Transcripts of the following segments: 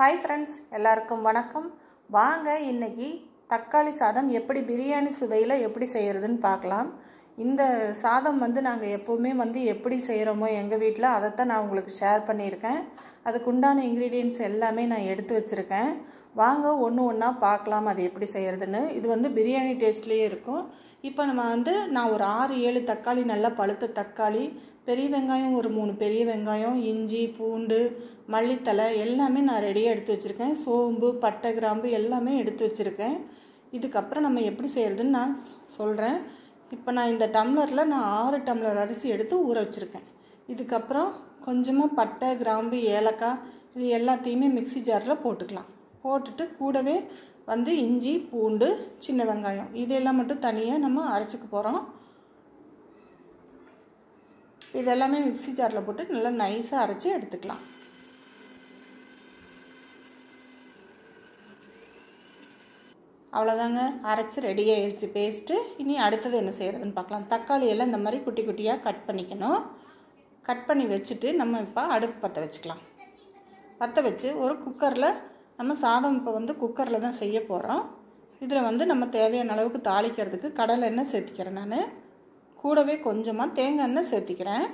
Hi friends எல்லாருக்கும் வணக்கம். வாங்க இன்னைக்கு தக்காளி சாதம் எப்படி பிரியாணி சுவையில் எப்படி செய்கிறதுன்னு பார்க்கலாம். இந்த சாதம் வந்து நாங்கள் எப்போவுமே வந்து எப்படி செய்கிறோமோ எங்கள் வீட்டில் அதைத்தான் நான் உங்களுக்கு ஷேர் பண்ணியிருக்கேன். அதுக்கு உண்டான இன்க்ரீடியன்ட்ஸ் எல்லாமே நான் எடுத்து வச்சுருக்கேன். வாங்க ஒன்று ஒன்றா பார்க்கலாம் அது எப்படி செய்கிறதுன்னு இது வந்து பிரியாணி டேஸ்ட்லேயே இருக்கும். இப்போ நம்ம வந்து நான் ஒரு ஆறு ஏழு தக்காளி நல்லா பழுத்த தக்காளி பெரிய வெங்காயம் ஒரு மூணு பெரிய வெங்காயம் இஞ்சி பூண்டு மல்லித்தலை எல்லாமே நான் ரெடியாக எடுத்து வச்சுருக்கேன். சோம்பு பட்டை கிராம்பு எல்லாமே எடுத்து வச்சுருக்கேன். இதுக்கப்புறம் நம்ம எப்படி செய்கிறதுன்னு நான் சொல்கிறேன் இப்போ நான் இந்த டம்ளரில் நான் ஆறு டம்ளர் அரிசி எடுத்து ஊற வச்சுருக்கேன். இதுக்கப்புறம் கொஞ்சமாக பட்டை கிராம்பு ஏலக்காய் இது எல்லாத்தையுமே மிக்ஸி ஜாரில் போட்டுக்கலாம். போட்டுட்டு கூடவே வந்து இஞ்சி பூண்டு சின்ன வெங்காயம். இதெல்லாம் மட்டும் தனியாக நம்ம அரைச்சிக்க போகிறோம் இதெல்லாமே மிக்ஸி ஜாரில் போட்டு நல்லா நைஸாக அரைச்சி எடுத்துக்கலாம். அவ்வளோதாங்க அரைச்சி ரெடி ஆயிடுச்சு பேஸ்ட்டு இனி அடுத்தது என்ன செய்கிறதுன்னு பார்க்கலாம். தக்காளி எல்லாம் இந்த மாதிரி குட்டி குட்டியாக கட் பண்ணிக்கணும். கட் பண்ணி வச்சுட்டு நம்ம இப்போ அடுப்பு பற்ற வச்சுக்கலாம். பற்ற வச்சு ஒரு குக்கரில் நம்ம சாதம் இப்போ வந்து குக்கரில் தான் செய்ய போகிறோம் இதில் வந்து நம்ம தேவையான அளவுக்கு தாளிக்கிறதுக்கு கடலை எண்ணெய் சேர்த்திக்கிறேன் நான். கூடவே கொஞ்சமாக தேங்காய் எண்ணெய் சேர்த்திக்கிறேன்.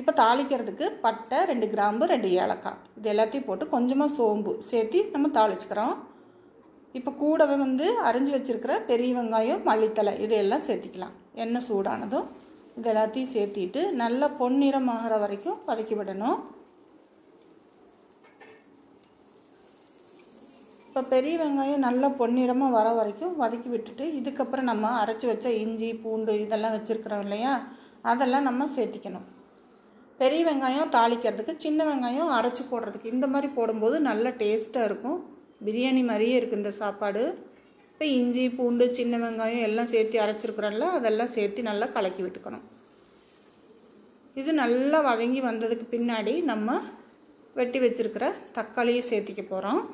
இப்போ தாளிக்கிறதுக்கு பட்டை ரெண்டு கிராம்பு ரெண்டு ஏலக்காய். இது எல்லாத்தையும் போட்டு கொஞ்சமாக சோம்பு சேர்த்து நம்ம தாளிச்சுக்கிறோம். இப்போ கூடவே வந்து அரிஞ்சு வச்சுருக்கிற பெரிய வெங்காயம் மல்லித்தலை இதையெல்லாம் சேர்த்திக்கலாம். எண்ணெய் சூடானதும் இது எல்லாத்தையும் சேர்த்திட்டு நல்லா பொன்னிறம் ஆகிற வரைக்கும் வதக்கி விடணும். இப்போ பெரிய வெங்காயம் நல்லா பொன்னிறமாக வர வரைக்கும் வதக்கி விட்டுட்டு இதுக்கப்புறம் நம்ம அரைச்சி வச்ச இஞ்சி பூண்டு இதெல்லாம் வச்சுருக்குறோம் இல்லையா? அதெல்லாம் நம்ம சேர்த்திக்கணும். பெரிய வெங்காயம் தாளிக்கிறதுக்கு சின்ன வெங்காயம் அரைச்சி போடுறதுக்கு. இந்த மாதிரி போடும்போது நல்ல டேஸ்ட்டாக இருக்கும். பிரியாணி மாதிரியே இருக்குது இந்த சாப்பாடு. இப்போ இஞ்சி பூண்டு சின்ன வெங்காயம் எல்லாம் சேர்த்து அரைச்சிருக்கிறோம்ல அதெல்லாம் சேர்த்து நல்லா கலக்கி விட்டுக்கணும். இது நல்லா வதங்கி வந்ததுக்கு பின்னாடி நம்ம வெட்டி வச்சுருக்கிற தக்காளியை சேர்த்திக்க போகிறோம்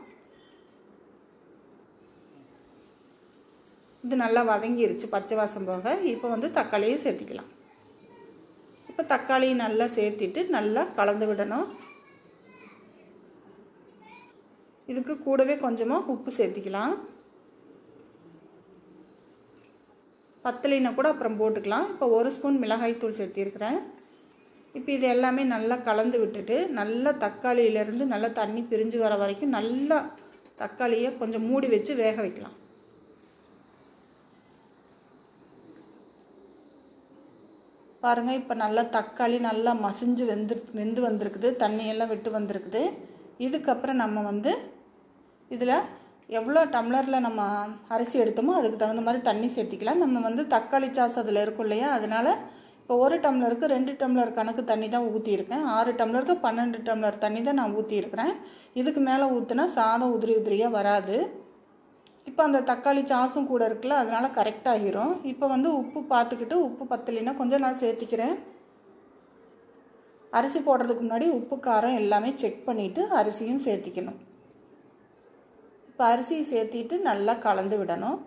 இது நல்லா வதங்கிருச்சு பச்சை வாசம் போக. இப்போ வந்து தக்காளியை சேர்த்திக்கலாம். இப்போ தக்காளியை நல்லா சேர்த்திட்டு நல்லா கலந்து விடணும். இதுக்கு கூடவே கொஞ்சமாக உப்பு சேர்த்திக்கலாம். பத்தலைனா கூட அப்புறம் போட்டுக்கலாம். இப்போ ஒரு ஸ்பூன் மிளகாய் தூள் சேர்த்திருக்கிறேன். இப்போ இது எல்லாமே நல்லா கலந்து விட்டுட்டு நல்லா தக்காளியிலேருந்து நல்லா தண்ணி பிரிஞ்சு வர வரைக்கும் நல்லா தக்காளியை கொஞ்சம் மூடி வச்சு வேக வைக்கலாம். பாருங்கள் இப்போ நல்லா தக்காளி நல்லா மசிஞ்சு வெந்து வெந்து வந்திருக்குது. தண்ணியெல்லாம் விட்டு வந்திருக்குது. இதுக்கப்புறம் நம்ம வந்து இதில் எவ்வளோ டம்ளரில் நம்ம அரிசி எடுத்தோமோ அதுக்கு தகுந்த மாதிரி தண்ணி சேர்த்திக்கலாம். நம்ம வந்து தக்காளி சாஸ் அதில் இருக்கும் இல்லையா? அதனால் இப்போ ஒரு டம்ளருக்கு ரெண்டு டம்ளர் கணக்கு தண்ணி தான் ஊற்றியிருக்கேன் ஆறு டம்ளருக்கு பன்னெண்டு டம்ளர் தண்ணி தான் நான் ஊற்றியிருக்கிறேன் இதுக்கு மேலே ஊற்றுனா சாதம் உதிரி உதிரியாக வராது. இப்போ அந்த தக்காளி சாஸும் கூட இருக்குல்ல அதனால் கரெக்டாகிரும் இப்போ வந்து உப்பு பார்த்துக்கிட்டு உப்பு பத்தலைன்னா கொஞ்சம் நான் சேர்த்திக்கிறேன். அரிசி போடுறதுக்கு முன்னாடி உப்பு காரம் எல்லாமே செக் பண்ணிவிட்டு அரிசியும் சேர்த்திக்கணும். இப்போ அரிசியை சேர்த்திட்டு நல்லா கலந்து விடணும்.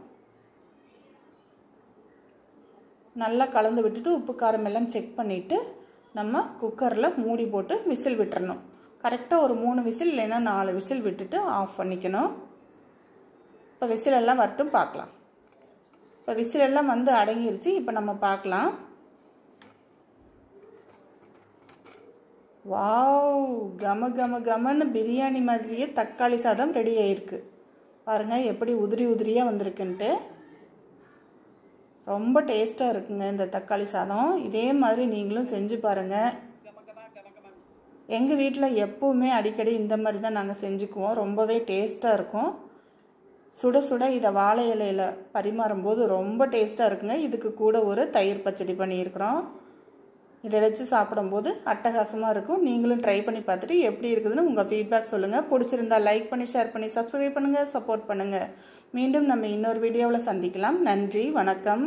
நல்லா கலந்து விட்டுட்டு உப்பு காரம் எல்லாம் செக் பண்ணிவிட்டு நம்ம குக்கரில் மூடி போட்டு விசில் விட்டுறணும். கரெக்டாக ஒரு மூணு விசில் இல்லைன்னா நாலு விசில் விட்டுட்டு ஆஃப் பண்ணிக்கணும். இப்போ விசிலெல்லாம் வரட்டும் பார்க்கலாம். இப்போ விசிலெல்லாம் வந்து அடங்கிருச்சு. இப்போ நம்ம பார்க்கலாம். வாவ்! கம கம கமன்னு பிரியாணி மாதிரியே தக்காளி சாதம் ரெடி ஆயிருக்கு. பாருங்கள் எப்படி உதிரி உதிரியாக வந்திருக்குன்ட்டு. ரொம்ப டேஸ்ட்டாக இருக்குங்க இந்த தக்காளி சாதம். இதே மாதிரி நீங்களும் செஞ்சு பாருங்கள் எங்கள் வீட்டில் எப்போவுமே அடிக்கடி இந்த மாதிரி தான் நாங்கள் செஞ்சுக்குவோம். ரொம்பவே டேஸ்ட்டாக இருக்கும். சுட சுட இதை வாழை இலையில் பரிமாறும்போது ரொம்ப டேஸ்ட்டாக இருக்குங்க. இதுக்கு கூட ஒரு தயிர் பச்சடி பண்ணியிருக்கிறோம். இதை வச்சு சாப்பிடும்போது அட்டகாசமாக இருக்கும். நீங்களும் ட்ரை பண்ணி பார்த்துட்டு எப்படி இருக்குதுன்னு உங்கள் ஃபீட்பேக் சொல்லுங்கள் பிடிச்சிருந்தா லைக் பண்ணி ஷேர் பண்ணி சப்ஸ்கிரைப் பண்ணுங்கள் சப்போர்ட் பண்ணுங்கள் மீண்டும் நம்ம இன்னொரு வீடியோவில் சந்திக்கலாம். நன்றி வணக்கம்.